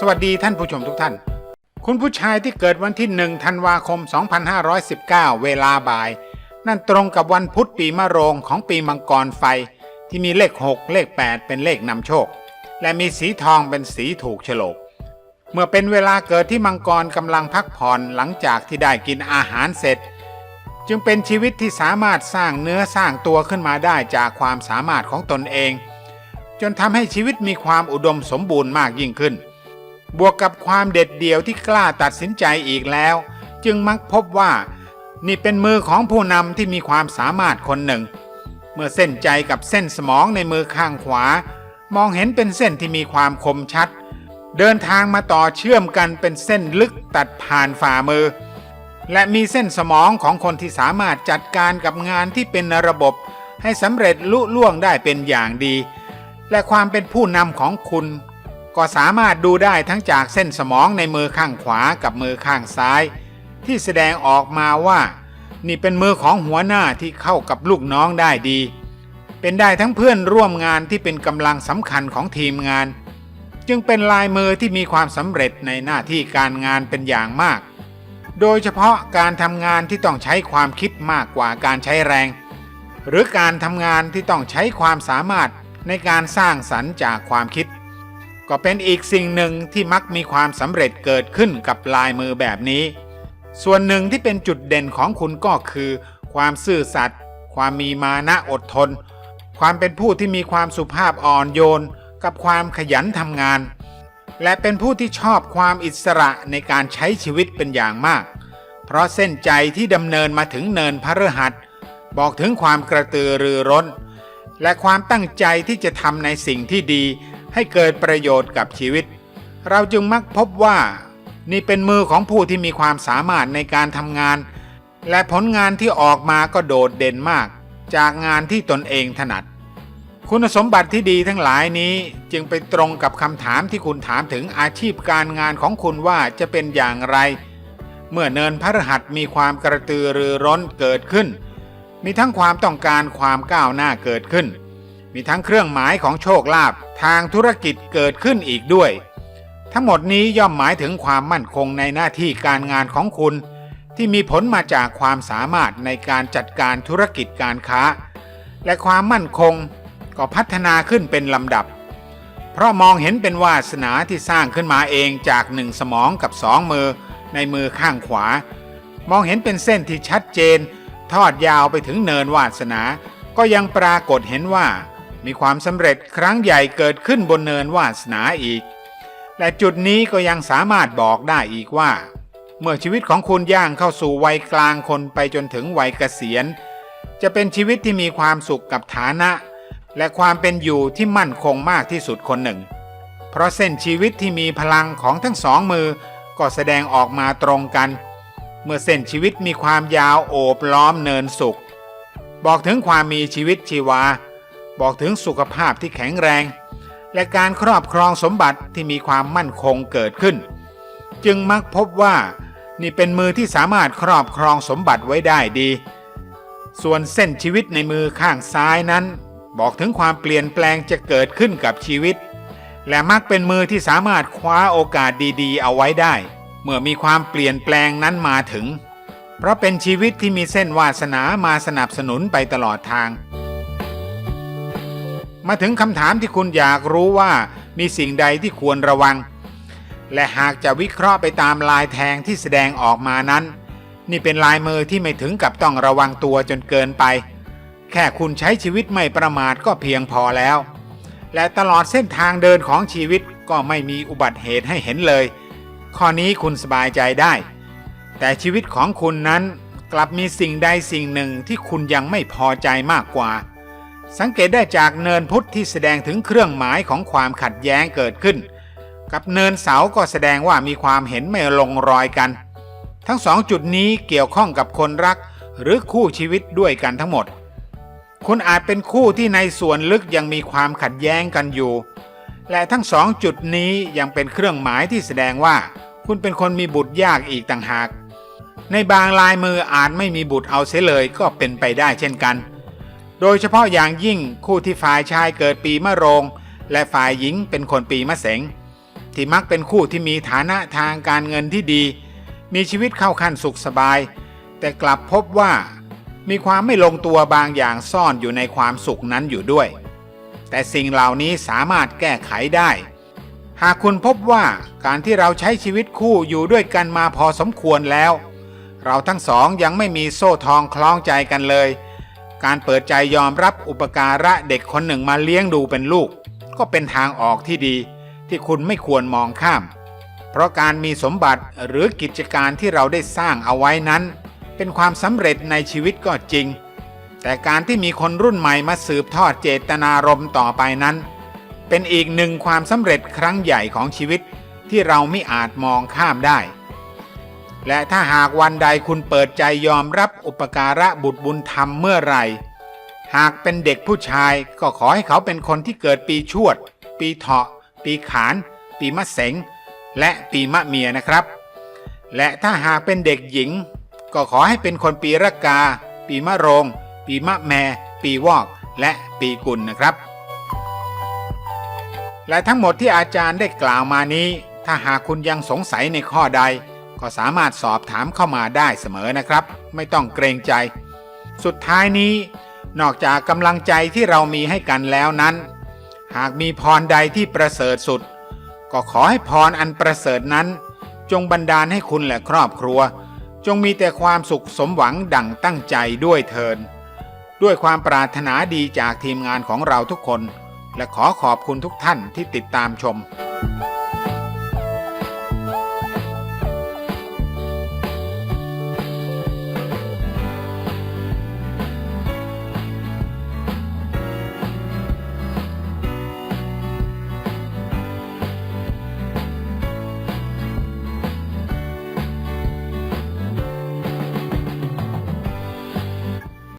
สวัสดีท่านผู้ชมทุกท่าน คุณผู้ชายที่เกิดวันที่1ธันวาคม 2519 เวลาบ่าย นั่นตรงกับวันพุธปีมะโรงของปีมังกรไฟ ที่มีเลข 6 เลข 8 เป็นเลขนำโชค และมีสีทองเป็นสีถูกโฉลก เมื่อเป็นเวลาเกิดที่มังกรกำลังพักผ่อนหลังจากที่ได้กินอาหารเสร็จ จึงเป็นชีวิตที่สามารถสร้างเนื้อสร้างตัวขึ้นมาได้จากความสามารถของตนเอง จนทำให้ชีวิตมีความอุดมสมบูรณ์มากยิ่งขึ้น บวกกับความเด็ดเดี่ยวที่กล้าตัดสินใจอีกแล้ว จึงมักพบว่า นี่เป็นมือของผู้นำที่มีความสามารถคนหนึ่ง เมื่อเส้นใจกับเส้นสมองในมือข้างขวา มองเห็นเป็นเส้นที่มีความคมชัด เดินทางมาต่อเชื่อมกันเป็นเส้นลึกตัดผ่านฝ่ามือ และมีเส้นสมองของคนที่สามารถจัดการกับงานที่เป็นระบบให้สำเร็จลุล่วงได้เป็นอย่างดี และความเป็นผู้นำของคุณ ก็สามารถดูได้ทั้งจากเส้นสมองในมือข้างขวากับมือข้างซ้าย ที่แสดงออกมาว่า นี่เป็นมือของหัวหน้าที่เข้ากับลูกน้องได้ดี เป็นได้ทั้งเพื่อนร่วมงานที่เป็นกำลังสำคัญของทีมงาน จึงเป็นลายมือที่มีความสำเร็จในหน้าที่การงานเป็นอย่างมาก โดยเฉพาะการทำงานที่ต้องใช้ความคิดมากกว่าการใช้แรง หรือการทำงานที่ต้องใช้ความสามารถในการสร้างสรรค์จากความคิด ก็เป็นอีกสิ่งหนึ่งที่มักมีความสำเร็จเกิดขึ้นกับลายมือแบบนี้ ส่วนหนึ่งที่เป็นจุดเด่นของคุณก็คือ ความซื่อสัตย์ความมีมานะอดทน ความเป็นผู้ที่มีความสุภาพอ่อนโยน กับความขยันทำงาน และเป็นผู้ที่ชอบความอิสระในการใช้ชีวิตเป็นอย่างมาก เพราะเส้นใจที่ดำเนินมาถึงเนินพระฤหัสบอกถึงความกระตือรือร้น และความตั้งใจที่จะทำในสิ่งที่ดี ให้เกิดประโยชน์กับชีวิต เราจึงมักพบว่า นี่เป็นมือของผู้ที่มีความสามารถในการทำงาน และผลงานที่ออกมาก็โดดเด่นมาก จากงานที่ตนเองถนัด คุณสมบัติที่ดีทั้งหลายนี้จึงไปตรงกับคำถามที่คุณถามถึงอาชีพการงานของคุณว่าจะเป็นอย่างไร เมื่อเนินพระหัสมีความกระตือรือร้นเกิดขึ้น มีทั้งความต้องการความก้าวหน้าเกิดขึ้น มีทั้งเครื่องหมายของโชคลาภ ทางธุรกิจเกิดขึ้นอีกด้วย ทั้งหมดนี้ย่อมหมายถึงความมั่นคงในหน้าที่การงานของคุณ ที่มีผลมาจากความสามารถในการจัดการธุรกิจการค้า และความมั่นคงก็พัฒนาขึ้นเป็นลำดับ เพราะมองเห็นเป็นวาสนาที่สร้างขึ้นมาเองจากหนึ่งสมองกับสองมือในมือข้างขวา มองเห็นเป็นเส้นที่ชัดเจน ทอดยาวไปถึงเนินวาสนา ก็ยังปรากฏเห็นว่า มีความสำเร็จครั้งใหญ่เกิดขึ้นบนเนินวาสนาอีก และจุดนี้ก็ยังสามารถบอกได้อีกว่า เมื่อชีวิตของคุณย่างเข้าสู่วัยกลางคนไปจนถึงวัยเกษียณ จะเป็นชีวิตที่มีความสุขกับฐานะ และความเป็นอยู่ที่มั่นคงมากที่สุดคนหนึ่ง เพราะเส้นชีวิตที่มีพลังของทั้งสองมือก็แสดงออกมาตรงกัน เมื่อเส้นชีวิตมีความยาวโอบล้อมเนินสุข บอกถึงความมีชีวิตชีวา บอกถึงสุขภาพที่แข็งแรง และการครอบครองสมบัติที่มีความมั่นคงเกิดขึ้น จึงมักพบว่านี่เป็นมือที่สามารถครอบครองสมบัติไว้ได้ดี ส่วนเส้นชีวิตในมือข้างซ้ายนั้น บอกถึงความเปลี่ยนแปลงจะเกิดขึ้นกับชีวิต และมักเป็นมือที่สามารถคว้าโอกาสดีๆ เอาไว้ได้ เมื่อมีความเปลี่ยนแปลงนั้นมาถึง เพราะเป็นชีวิตที่มีเส้นวาสนามาสนับสนุนไปตลอดทาง มาถึงคำถามที่คุณอยากรู้ว่ามีสิ่งใดที่ควรระวัง และหากจะวิเคราะห์ไปตามลายแทงที่แสดงออกมานั้น นี่เป็นลายมือที่ไม่ถึงกับต้องระวังตัวจนเกินไป แค่คุณใช้ชีวิตไม่ประมาทก็เพียงพอแล้ว และตลอดเส้นทางเดินของชีวิตก็ไม่มีอุบัติเหตุให้เห็นเลย ข้อนี้คุณสบายใจได้ แต่ชีวิตของคุณนั้นกลับมีสิ่งใดสิ่งหนึ่งที่คุณยังไม่พอใจมากกว่า สังเกตได้จากเนินพุทธที่แสดงถึงเครื่องหมายของความขัดแย้งเกิดขึ้น กับเนินเสาก็แสดงว่ามีความเห็นไม่ลงรอยกัน ทั้งสองจุดนี้เกี่ยวข้องกับคนรักหรือคู่ชีวิตด้วยกันทั้งหมด คุณอาจเป็นคู่ที่ในส่วนลึกยังมีความขัดแย้งกันอยู่ และทั้งสองจุดนี้ยังเป็นเครื่องหมายที่แสดงว่า คุณเป็นคนมีบุตรยากอีกต่างหาก ในบางลายมืออาจไม่มีบุตรเอาเสียเลยก็เป็นไปได้เช่นกัน โดยเฉพาะอย่างยิ่งคู่ที่ฝ่ายชายเกิดปีมะโรง และฝ่ายหญิงเป็นคนปีมะเสงที่มักเป็นคู่ที่มีฐานะทางการเงินที่ดี มีชีวิตเข้าขั้นสุขสบาย แต่กลับพบว่า มีความไม่ลงตัวบางอย่างซ่อนอยู่ในความสุขนั้นอยู่ด้วย แต่สิ่งเหล่านี้สามารถแก้ไขได้ หากคุณพบว่าการที่เราใช้ชีวิตคู่อยู่ด้วยกันมาพอสมควรแล้ว เราทั้งสองยังไม่มีโซ่ทองคล้องใจกันเลย การเปิดใจยอมรับอุปการะเด็กคนหนึ่งมาเลี้ยงดูเป็นลูก ก็เป็นทางออกที่ดี ที่คุณไม่ควรมองข้าม เพราะการมีสมบัติหรือกิจการที่เราได้สร้างเอาไว้นั้น เป็นความสำเร็จในชีวิตก็จริง แต่การที่มีคนรุ่นใหม่มาสืบทอดเจตนารมณ์ต่อไปนั้น เป็นอีกหนึ่งความสำเร็จครั้งใหญ่ของชีวิตที่เราไม่อาจมองข้ามได้ และถ้าหากวันใดคุณเปิดใจยอมรับอุปการะบุตรบุญธรรมเมื่อไหร่ หากเป็นเด็กผู้ชายก็ขอให้เขาเป็นคนที่เกิดปีชวด ปีเถาะ ปีขาน ปีมะเสง และปีมะเมียนะครับ และถ้าหากเป็นเด็กหญิง ก็ขอให้เป็นคนปีระกา ปีมะโรง ปีมะแม ปีวอก และปีกุลนะครับ และทั้งหมดที่อาจารย์ได้กล่าวมานี้ ถ้าหากคุณยังสงสัยในข้อใด ก็สามารถสอบถามเข้ามาได้เสมอนะครับ ไม่ต้องเกรงใจ สุดท้ายนี้ นอกจากกำลังใจที่เรามีให้กันแล้วนั้น หากมีพรใดที่ประเสริฐสุด ก็ขอให้พรอันประเสริฐนั้น จงบันดาลให้คุณและครอบครัว จงมีแต่ความสุขสมหวังดั่งตั้งใจด้วยเทินด้วยความปรารถนาดีจากทีมงานของเราทุกคน และขอขอบคุณทุกท่านที่ติดตามชม